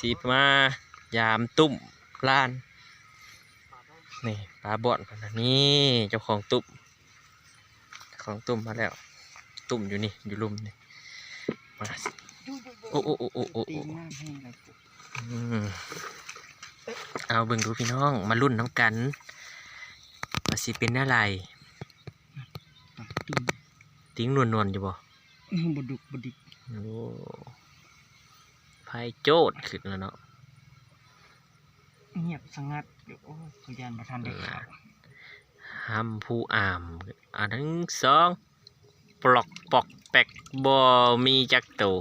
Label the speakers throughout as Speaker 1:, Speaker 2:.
Speaker 1: สีมายามตุ่มล้าน นี่ปลาบ่อนพนนะนี่เจ้าของตุ่มเจ้าของตุ่มมาแล้ว ตุ่มอยู่นี่อยู่ลุมนี่มาโอ้โอ้โอ้โอ้โอ้
Speaker 2: ตี
Speaker 1: โอ้
Speaker 2: งามแห้งเลย
Speaker 1: อืมเอาเบิ่งดูพี่น้องมารุ่นน้ำกันว่าสิเป็นอะไร
Speaker 2: ปักตุ่ม
Speaker 1: ติ้งนวลนวลๆอยู่บ่
Speaker 2: อื้อบดุกบดิก
Speaker 1: โอ้ ไพ่โจดขึ้นแล้วเนาะ
Speaker 2: เงียบสงัดอยู่โอ้ยพยานประธานเด็กข่าว
Speaker 1: ห้ำผู้อ่ามอันทั้งสองปลอกปอกแปกบ่มีจักโตว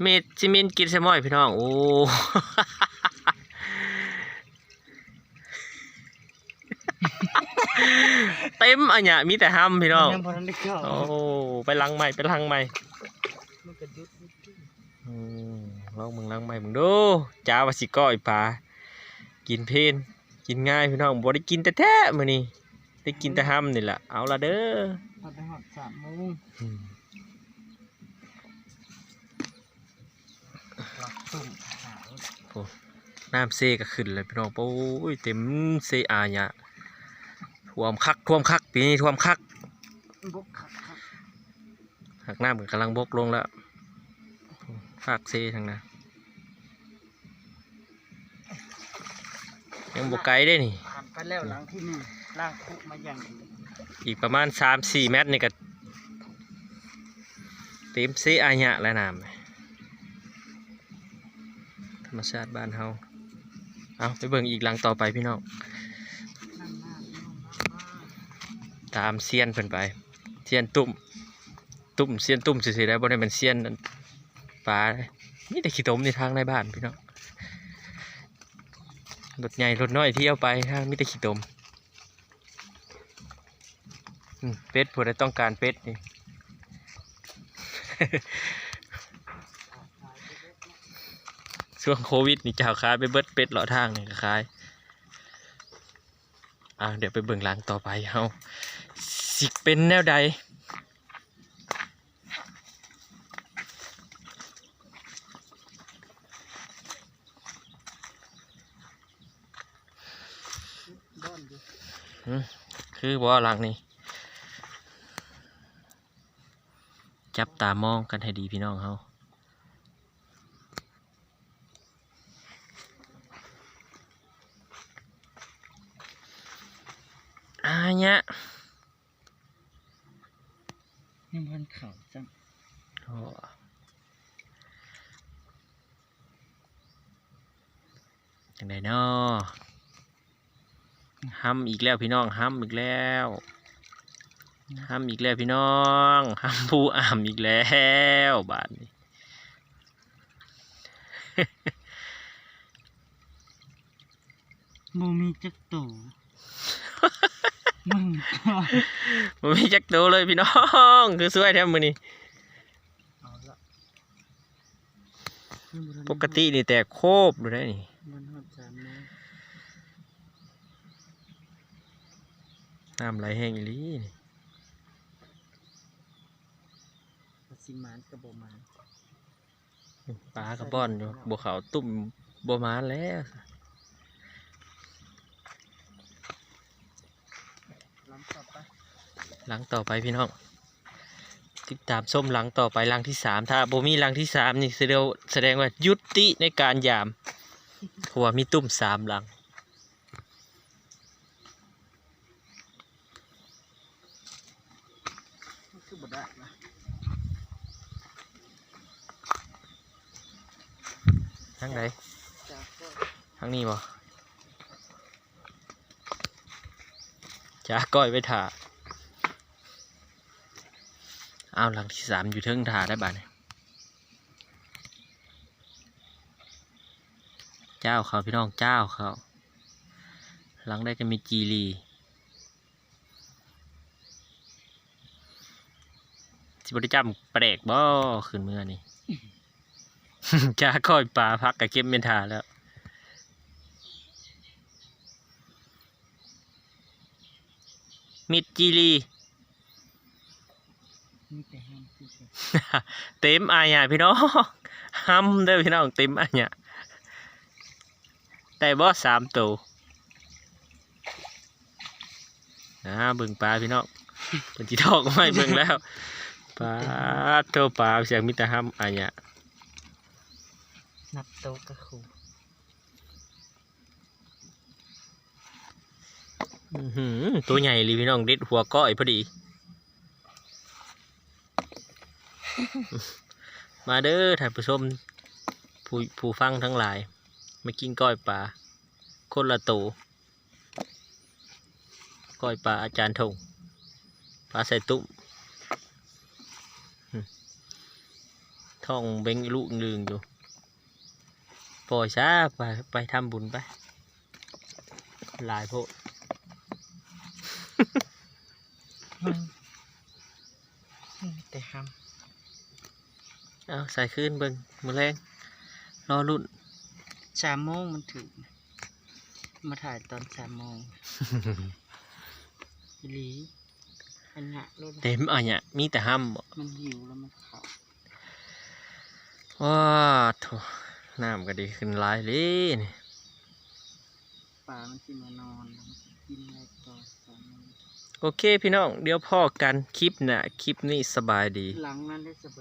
Speaker 1: เม็ดซิเมนกินสมอยพี่น้องโอ้เต็มอันเนี้ยมีแต่ห้ำพี่น้อง
Speaker 2: ยังประธานเด็กข่าว
Speaker 1: โอ้ไปลังใหม่ไปลังใหม่
Speaker 2: มันก็ยุดยุดยุด
Speaker 1: อืม ลองมึงลังใหม่มึงดูจ้าวาสิก้อยปลากินเพลนกินง่ายพี่น้องบ่ได้กินแต่แท้ๆมื้อนี้ได้กินแต่ห้ำนี่แหละเอาละเด้อ
Speaker 2: พอไปหอดสามโมง
Speaker 1: อืม
Speaker 2: ปักตุ่มขาว
Speaker 1: น้ำเซก็ขึ้นเลยพี่น้องโอ้ยเต็มเซอาญะท่วมคักท่วมคักปีนี้ท่วมคัก
Speaker 2: บกขักขัก
Speaker 1: หักน้ำมันกำลังบกลงแล้วฟากเซทางนั้น ยังบกไกลได้นี่
Speaker 2: ผ่านไปแล้วหลังที่หนึ่งล่างคุกมาอย่างดี
Speaker 1: อีกประมาณสามสี่เมตรนี่ก็เต็มเซอาญะแล้วน้ำธรรมชาติบ้านเฮาเอาไปเบิ่งอีกหลังต่อไปพี่น้อง
Speaker 2: นั่งหน้าพี่น้องมา
Speaker 1: ตามเซียนเพิ่นไปเซียนตุ่มตุ่มเซียนตุ่มสิๆได้บ่ได้เป็นเซียนอันปลาเลยนี่แต่ขี้ตมในทางในบ้านพี่น้อง รถใหญ่รถน้อยเที่เอาไปทางมีแต่ขี้ตมเป็ดผู้ใดต้องการเป็ดนี่ช่วงโควิดนี่เจ้าขายไปเบิดเป็ดเหลาะทางนี่ก็ขายอ่าเดี๋ยวไปเบิ่งหลังต่อไปเฮาสิเป็นแนวใด
Speaker 2: บ้อนอยู่
Speaker 1: คือบ่หลังนี่จับตามองกันให้ดีพี่น้องเฮาอาเนี้ย
Speaker 2: ยังพันเข่าจัง
Speaker 1: โอ้จังไดเนาะ ห้ำอีกแล้วพี่น้องห้ำอีกแล้วห้ำอีกแล้วพี่น้องห้ำผู้อ่ำอีกแล้วบาดนี้
Speaker 2: โมมีจักโตมึงก็
Speaker 1: มันมีจักโตเลยพี่น้อง คือสวยแท้มือนี้
Speaker 2: เอาละ
Speaker 1: ปกตินี่แต่โคบดูได้นี่
Speaker 2: มันหอดสามโมง
Speaker 1: น้ำไหลแห้งอีหลีนี่
Speaker 2: ปสิมานกับบมาน
Speaker 1: ปลากระป้อนอยู่บัวขาวตุ่มบัวมานแล้ว
Speaker 2: ล้ำต่อไป
Speaker 1: หลังต่อไปพี่น้อง ติดตามส้มหลังต่อไปหลังที่สามถ้าโบมีหลังที่สามนี่แสดงแสดงว่ายุติในการยามเพราะว่ามีตุ่มสามหลัง
Speaker 2: มันคือบ่ได้นะ
Speaker 1: ทั้งไหน
Speaker 2: จากก็
Speaker 1: ทั้งนี้บ่จ้าก้อยไปถ่าเอาหลังที่สามอยู่เทิงถ่าได้บ้าดนเจ้าเขาพี่น้องเจ้าเขาหลังได้ก็มีจีรีสิบได้จำแปลกบ่ขึ้นเมื่อนี่ จ้าก้อยปลาพักกับเก็บเมนทาแล้วมิดจีรี
Speaker 2: มีแต่ห้ามคือกัน
Speaker 1: เต็มอายอะพี่น้องห้ำเด้อพี่น้องเต็มอายอะได้บ่สามตัวนะเบิ่งปลาพี่น้องเพิ่นสิทอกไม่เบิ่งแล้วปลาตัวปลาเสียงมิตรห้ำอันเนี้ย
Speaker 2: นับโตะกระคู
Speaker 1: อื้อหือตัวใหญ่เลยพี่น้องเด็ดหัวก้อยพอดี มาเด้อท่านผู้ชมผู้ผู้ฟังทั้งหลายมากินก้อยปลาคนละตัวก้อยปลาอาจารย์ทงปลาใส่ตุ้มอืมท้องเบ่งลูกลืงอยู่ ปล่อยซะไปไปทำบุญไปหลายโพด
Speaker 2: แต่ห้
Speaker 1: เอาใส่ขึ้นเบิ่งมือแรงรอรุ่นำ
Speaker 2: สามโมงมันถึงมาถ่ายตอนสามโมงอีหลีอันเนี้ยรถ
Speaker 1: เต็มอะเนี่ยมีแต่ห้ำบ่
Speaker 2: มันหิวแล้วมันเขา
Speaker 1: ว้าโถ น้ำก็ดีขึ้นหลายเลยนี่
Speaker 2: ปลามันกินมานอนแล้วมันกินอะไรต่อสามโมง
Speaker 1: โอเคพี่น้อง เดี๋ยวพ่อกันคลิปน่ะคลิปนี้สบายดี
Speaker 2: หลังนั้นได้สบาย